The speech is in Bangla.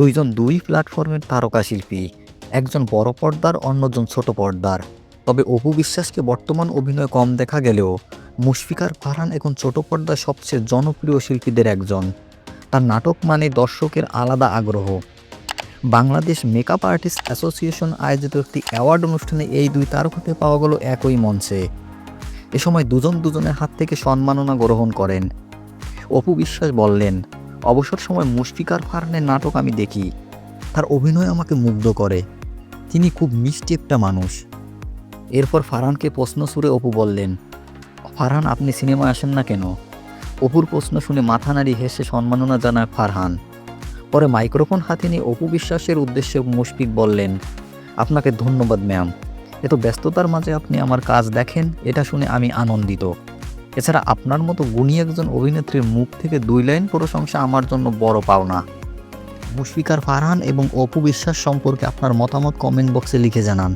দুইজন দুই প্ল্যাটফর্মের তারকা শিল্পী একজন বড় পর্দার, অন্যজন ছোট পর্দার। তবে অপু বিশ্বাসকে বর্তমান অভিনয় কম দেখা গেলেও মুশফিকার ফারহান এখন ছোট পর্দার সবচেয়ে জনপ্রিয় শিল্পীদের একজন। তার নাটক মানে দর্শকের আলাদা আগ্রহ। বাংলাদেশ মেকআপ আর্টিস্ট অ্যাসোসিয়েশন আয়োজিত একটি অ্যাওয়ার্ড অনুষ্ঠানে এই দুই তারকাকে পাওয়া গেল একই মঞ্চে। এ সময় দুজন দুজনের হাত থেকে সম্মাননা গ্রহণ করেন। অপু বিশ্বাস বললেন অবসর সময় মুশফিকার ফারহানের নাটক আমি দেখি। তার অভিনয় আমাকে মুগ্ধ করে। তিনি খুব মিষ্টি একটা মানুষ। এরপর ফারহানকে প্রশ্ন সুরে অপু বললেন, ফারহান, আপনি সিনেমায় আসেন না কেন? অপুর প্রশ্ন শুনে মাথা নাড়ি হেসে সম্মাননা জানায় ফারহান। পরে মাইক্রোফোন হাতে নিয়ে অপু বিশ্বাসের উদ্দেশ্যে মুশফিক বললেন, আপনাকে ধন্যবাদ, ম্যাম। এত ব্যস্ততার মাঝে আপনি আমার কাজ দেখেন, এটা শুনে আমি আনন্দিত। এছাড়া আপনার মতো গুণী একজন অভিনেত্রীর মুখ থেকে দুই লাইন প্রশংসা আমার জন্য বড় পাওনা। মুশফিকার ফারহান এবং অপু বিশ্বাস সম্পর্কে আপনার মতামত কমেন্ট বক্সে লিখে জানান।